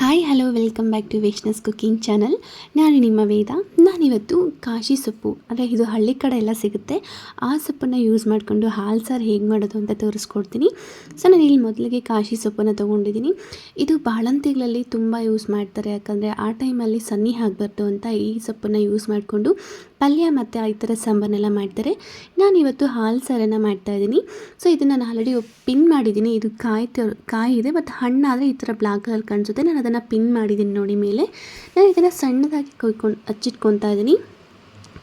Hi hello welcome back to ವೇಷ್ಣಸ್ cooking channel ನಾನು ನಿಮ್ಮ ವೇದ. ನಾನಿವತ್ತು ಕಾಶಿ ಸೊಪ್ಪು, ಅಂದರೆ ಇದು ಹಳ್ಳಿ ಕಡೆ ಎಲ್ಲ ಸಿಗುತ್ತೆ. ಆ ಸೊಪ್ಪನ್ನು ಯೂಸ್ ಮಾಡಿಕೊಂಡು ಹಾಲು, ಸಾರು ಹೇಗೆ ಮಾಡೋದು ಅಂತ ತೋರಿಸ್ಕೊಡ್ತೀನಿ. ಸೊ ನಾನು ಇಲ್ಲಿ ಮೊದಲಿಗೆ ಕಾಶಿ ಸೊಪ್ಪನ್ನು ತೊಗೊಂಡಿದ್ದೀನಿ. ಇದು ಬಾಳಂತಿಗಳಲ್ಲಿ ತುಂಬ ಯೂಸ್ ಮಾಡ್ತಾರೆ. ಯಾಕಂದರೆ ಆ ಟೈಮಲ್ಲಿ ಸನ್ನಿ ಆಗಬಾರ್ದು ಅಂತ ಈ ಸೊಪ್ಪನ್ನು ಯೂಸ್ ಮಾಡಿಕೊಂಡು ಪಲ್ಯ ಮತ್ತು ಈ ಥರ ಸಾಂಬಾರನ್ನೆಲ್ಲ ಮಾಡ್ತಾರೆ. ನಾನಿವತ್ತು ಹಾಲು ಸಾರನ್ನು ಮಾಡ್ತಾಯಿದ್ದೀನಿ ಸೊ ಇದನ್ನು ನಾನು ಆಲ್ರೆಡಿ ಪಿನ್ ಮಾಡಿದ್ದೀನಿ. ಇದು ಕಾಯಿ ಕಾಯಿ ಇದೆ ಮತ್ತು ಹಣ್ಣಾದರೆ ಈ ಥರ ಬ್ಲ್ಯಾಕ್ ಕಲರ್ ಕಾಣಿಸುತ್ತೆ. ನಾನು ಅದನ್ನು ಪಿನ್ ಮಾಡಿದ್ದೀನಿ ನೋಡಿ ಮೇಲೆ. ನಾನು ಇದನ್ನು ಸಣ್ಣದಾಗಿ ಕೊಯ್ಕೊಂಡು ಹಚ್ಚಿಟ್ಕೊತಾ ಇದ್ದೀನಿ.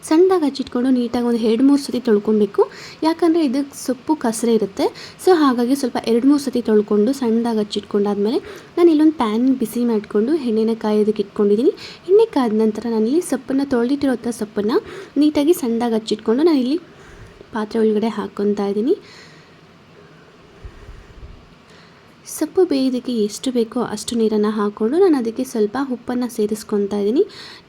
ಸಣ್ಣದಾಗಿ ಹಚ್ಚಿಟ್ಕೊಂಡು ನೀಟಾಗಿ ಒಂದು ಎರಡು ಮೂರು ಸತಿ ತೊಳ್ಕೊಬೇಕು. ಯಾಕಂದರೆ ಇದಕ್ಕೆ ಸೊಪ್ಪು ಕಸರೆ ಇರುತ್ತೆ. ಸೊ, ಹಾಗಾಗಿ ಸ್ವಲ್ಪ ಎರಡು ಮೂರು ಸತಿ ತೊಳ್ಕೊಂಡು ಸಣ್ಣದಾಗಿ ಹಚ್ಚಿಟ್ಕೊಂಡಾದ್ಮೇಲೆ ನಾನು ಇಲ್ಲೊಂದು ಪ್ಯಾನ್ ಬಿಸಿ ಮಾಡಿಕೊಂಡು ಎಣ್ಣೆನ ಕಾಯೋದಕ್ಕೆ ಇಟ್ಕೊಂಡಿದ್ದೀನಿ. ಎಣ್ಣೆ ಕಾದ ನಂತರ ನಾನು ಇಲ್ಲಿ ಸೊಪ್ಪನ್ನು ತೊಳೆದಿಟ್ಟಿರೋಂಥ ಸೊಪ್ಪನ್ನು ನೀಟಾಗಿ ಸಣ್ಣದಾಗಿ ಹಚ್ಚಿಟ್ಕೊಂಡು ಇಲ್ಲಿ ಪಾತ್ರೆ ಒಳಗಡೆ ಹಾಕ್ಕೊತಾ ಇದ್ದೀನಿ. ಸೊಪ್ಪು ಬೇಯೋದಕ್ಕೆ ಎಷ್ಟು ಬೇಕೋ ಅಷ್ಟು ನೀರನ್ನು ಹಾಕ್ಕೊಂಡು ನಾನು ಅದಕ್ಕೆ ಸ್ವಲ್ಪ ಉಪ್ಪನ್ನು ಸೇರಿಸ್ಕೊತಾ ಇದ್ದೀನಿ.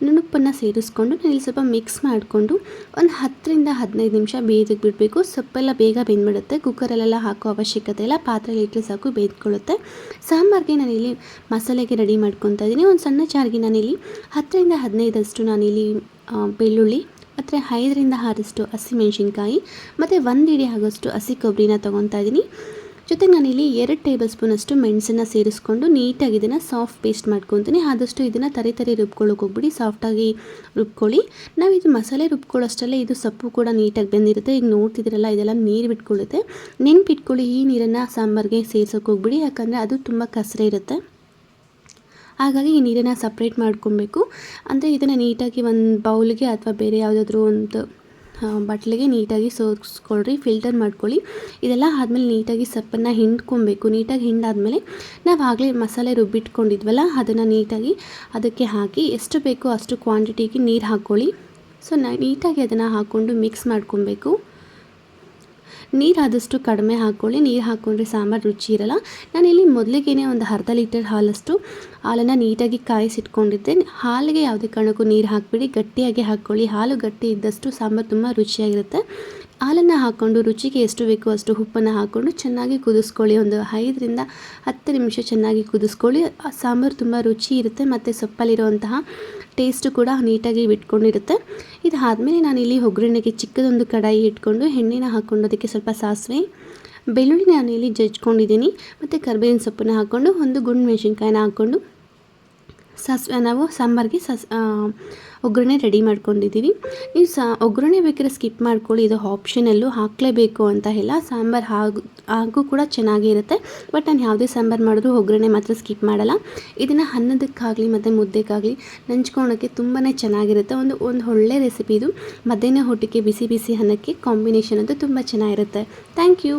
ನುಣುಪ್ಪನ್ನು ಸೇರಿಸ್ಕೊಂಡು ನಾನು ಇಲ್ಲಿ ಸ್ವಲ್ಪ ಮಿಕ್ಸ್ ಮಾಡಿಕೊಂಡು ಒಂದು ಹತ್ತರಿಂದ ಹದಿನೈದು ನಿಮಿಷ ಬೇಯೋದಕ್ಕೆ ಬಿಡಬೇಕು. ಸೊಪ್ಪೆಲ್ಲ ಬೇಗ ಬೆಂದ್ಬಿಡುತ್ತೆ. ಕುಕ್ಕರಲ್ಲೆಲ್ಲ ಹಾಕೋ ಅವಶ್ಯಕತೆ ಇಲ್ಲ. ಪಾತ್ರೆಯಲ್ಲಿ ಇಟ್ಟರೆ ಸಾಕು, ಬೇಯ್ದುಕೊಳ್ಳುತ್ತೆ. ಸಾಂಬಾರಿಗೆ ನಾನಿಲ್ಲಿ ಮಸಾಲೆಗೆ ರೆಡಿ ಮಾಡ್ಕೊತಾ ಇದ್ದೀನಿ. ಒಂದು ಸಣ್ಣ ಜಾರಿಗೆ ನಾನಿಲ್ಲಿ ಹತ್ತರಿಂದ ಹದಿನೈದಷ್ಟು ನಾನಿಲ್ಲಿ ಬೆಳ್ಳುಳ್ಳಿ, ಮತ್ತು ಐದರಿಂದ ಆರಷ್ಟು ಹಸಿಮೆಣಸಿನ್ಕಾಯಿ ಮತ್ತು ಒಂದು ಇಡಿ ಆಗೋಷ್ಟು ಹಸಿ ಕೊಬ್ಬರಿನ ತೊಗೊತಾ ಇದ್ದೀನಿ. ಜೊತೆಗೆ ನಾನಿಲ್ಲಿ ಎರಡು ಟೇಬಲ್ ಸ್ಪೂನಷ್ಟು ಮೆಣಸನ್ನು ಸೇರಿಸ್ಕೊಂಡು ನೀಟಾಗಿ ಇದನ್ನು ಸಾಫ್ಟ್ ಪೇಸ್ಟ್ ಮಾಡ್ಕೊತೀನಿ. ಆದಷ್ಟು ಇದನ್ನು ತರಿ ತರಿ ರುಬ್ಕೊಳ್ಳೋಕೆ ಹೋಗ್ಬಿಡಿ. ಸಾಫ್ಟಾಗಿ ರುಬ್ಕೊಳ್ಳಿ. ನಾವು ಇದು ಮಸಾಲೆ ರುಬ್ಕೊಳ್ಳೋಷ್ಟರಲ್ಲೇ ಇದು ಸೊಪ್ಪು ಕೂಡ ನೀಟಾಗಿ ಬೆಂದಿರುತ್ತೆ. ಈಗ ನೋಡ್ತಿದ್ದೀರಲ್ಲ, ಇದೆಲ್ಲ ನೀರು ಬಿಟ್ಕೊಳ್ಳುತ್ತೆ ನೆನ್ಪಿಟ್ಕೊಳ್ಳಿ ಈ ನೀರನ್ನು ಸಾಂಬಾರಿಗೆ ಸೇರ್ಸೋಕೆ ಹೋಗ್ಬಿಡಿ. ಯಾಕಂದರೆ ಅದು ತುಂಬ ಕಸರೆ ಇರುತ್ತೆ. ಹಾಗಾಗಿ ಈ ನೀರನ್ನು ಸಪ್ರೇಟ್ ಮಾಡ್ಕೊಬೇಕು. ಅಂದರೆ ಇದನ್ನು ನೀಟಾಗಿ ಒಂದು ಬೌಲ್ಗೆ ಅಥವಾ ಬೇರೆ ಯಾವುದಾದ್ರೂ ಒಂದು ಬಟ್ಲಿಗೆ ನೀಟಾಗಿ ಸೋಸ್ಕೊಳ್ರಿ ಫಿಲ್ಟರ್ ಮಾಡ್ಕೊಳ್ಳಿ. ಇದೆಲ್ಲ ಆದಮೇಲೆ ನೀಟಾಗಿ ಸೊಪ್ಪನ್ನು ಹಿಂಡ್ಕೊಬೇಕು. ನೀಟಾಗಿ ಹಿಂಡಾದಮೇಲೆ ನಾವು ಆಗಲೇ ಮಸಾಲೆ ರುಬ್ಬಿಟ್ಕೊಂಡಿದ್ವಲ್ಲ, ಅದನ್ನು ನೀಟಾಗಿ ಅದಕ್ಕೆ ಹಾಕಿ, ಎಷ್ಟು ಬೇಕೋ ಅಷ್ಟು ಕ್ವಾಂಟಿಟಿಗೆ ನೀರು ಹಾಕ್ಕೊಳ್ಳಿ. ಸೊ ನೀಟಾಗಿ ಅದನ್ನು ಹಾಕ್ಕೊಂಡು ಮಿಕ್ಸ್ ಮಾಡ್ಕೊಬೇಕು. ನೀರು ಆದಷ್ಟು ಕಡಿಮೆ ಹಾಕ್ಕೊಳ್ಳಿ ನೀರು ಹಾಕ್ಕೊಂಡ್ರೆ ಸಾಂಬಾರು ರುಚಿ ಇರಲ್ಲ. ನಾನಿಲ್ಲಿ ಮೊದಲಿಗೇನೆ ಒಂದು ಅರ್ಧ ಲೀಟರ್ ಹಾಲಷ್ಟು ಹಾಲನ್ನು ನೀಟಾಗಿ ಕಾಯಿಸಿಟ್ಕೊಂಡಿದ್ದೆ. ಹಾಲಿಗೆ ಯಾವುದೇ ಕಾರಣಕ್ಕೂ ನೀರು ಹಾಕಿಬಿಡಿ. ಗಟ್ಟಿಯಾಗಿ ಹಾಕ್ಕೊಳ್ಳಿ ಹಾಲು ಗಟ್ಟಿ ಇದ್ದಷ್ಟು ಸಾಂಬಾರು ತುಂಬ ರುಚಿಯಾಗಿರುತ್ತೆ. ಹಾಲನ್ನು ಹಾಕ್ಕೊಂಡು ರುಚಿಗೆ ಎಷ್ಟು ಬೇಕೋ ಅಷ್ಟು ಉಪ್ಪನ್ನು ಹಾಕ್ಕೊಂಡು ಚೆನ್ನಾಗಿ ಕುದಿಸ್ಕೊಳ್ಳಿ. ಒಂದು ಐದರಿಂದ ಹತ್ತು ನಿಮಿಷ ಚೆನ್ನಾಗಿ ಕುದಿಸ್ಕೊಳ್ಳಿ. ಸಾಂಬಾರು ತುಂಬ ರುಚಿ ಇರುತ್ತೆ. ಮತ್ತು ಸೊಪ್ಪಲ್ಲಿರುವಂತಹ ಟೇಸ್ಟು ಕೂಡ ನೀಟಾಗಿ ಬಿಟ್ಕೊಂಡಿರುತ್ತೆ ಇದು ನಾನು ಇಲ್ಲಿ ಒಗ್ಗರಣೆಗೆ ಚಿಕ್ಕದೊಂದು ಕಡಾಯಿ ಇಟ್ಕೊಂಡು ಎಣ್ಣೆನ ಹಾಕ್ಕೊಂಡು ಅದಕ್ಕೆ ಸ್ವಲ್ಪ ಸಾಸಿವೆ ಬೆಳ್ಳುಳ್ಳಿ ನಾನು ಇಲ್ಲಿ ಜಜ್ಕೊಂಡಿದ್ದೀನಿ. ಮತ್ತು ಕರ್ಬೇವಿನ ಸೊಪ್ಪನ್ನು ಹಾಕ್ಕೊಂಡು ಒಂದು ಗುಂಡು ಮೆಣಸಿನ್ಕಾಯಿನ ಹಾಕ್ಕೊಂಡು ಸಾಸಿವೆ ನಾವು ಸಾಂಬಾರಿಗೆ ಸಸ್ ಒಗ್ಗರಣೆ ರೆಡಿ ಮಾಡ್ಕೊಂಡಿದ್ದೀವಿ. ನೀವು ಸಾ, ಒಗ್ಗರಣೆ ಬೇಕಾದ್ರೆ ಸ್ಕಿಪ್ ಮಾಡ್ಕೊಳ್ಳಿ. ಇದು ಆಪ್ಷನಲ್ಲೂ ಹಾಕಲೇಬೇಕು ಅಂತ ಇಲ್ಲ. ಸಾಂಬಾರು ಹಾಗೂ ಹಾಗೂ ಕೂಡ ಚೆನ್ನಾಗಿರುತ್ತೆ ಬಟ್ ನಾನು ಯಾವುದೇ ಸಾಂಬಾರು ಮಾಡಿದ್ರು ಒಗ್ಗರಣೆ ಮಾತ್ರ ಸ್ಕಿಪ್ ಮಾಡಲ್ಲ. ಇದನ್ನು ಅನ್ನದಕ್ಕಾಗಲಿ ಮತ್ತು ಮುದ್ದೆಗಾಗಲಿ ನಂಚ್ಕೊಳಕ್ಕೆ ತುಂಬಾ ಚೆನ್ನಾಗಿರುತ್ತೆ. ಒಂದು ಒಂದು ಒಳ್ಳೆ ರೆಸಿಪಿ ಇದು. ಮಧ್ಯಾಹ್ನ ಊಟಕ್ಕೆ ಬಿಸಿ ಬಿಸಿ ಅನ್ನಕ್ಕೆ ಕಾಂಬಿನೇಷನ್ ಅಂತೂ ತುಂಬ ಚೆನ್ನಾಗಿರುತ್ತೆ. Thank you